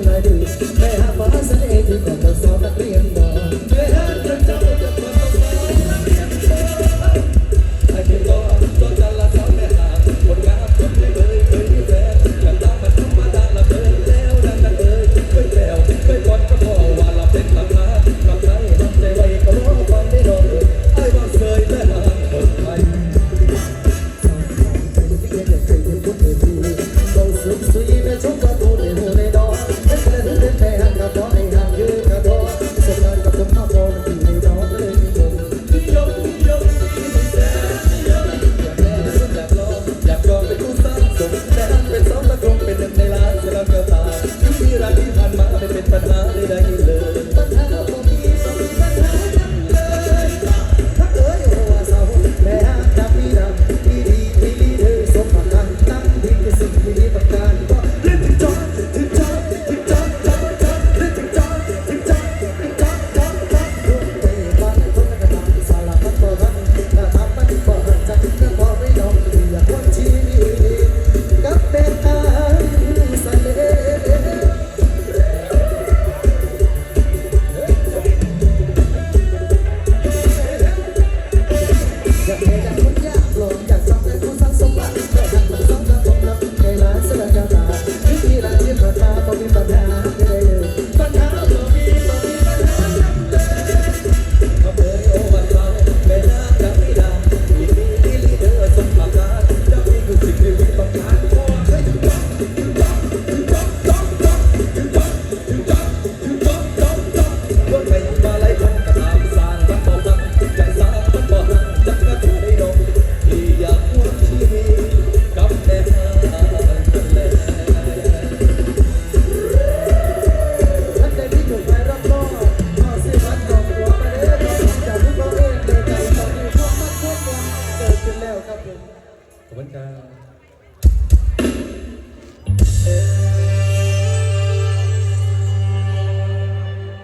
なる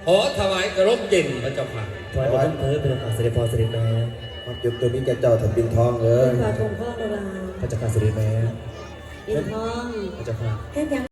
ขอถวายกระลมเย็นพระเจ้าค่ะถวายบังคมเพิ่มเป็นของเสด็จพ่อเสด็จแม่ความยุบตัวนี้แกเจ้าถัดบินทองเลยพาชมพ่อระลาพระเจ้าค่ะเสด็จแม่อินทองพระเจ้าค่ะแค่ยัง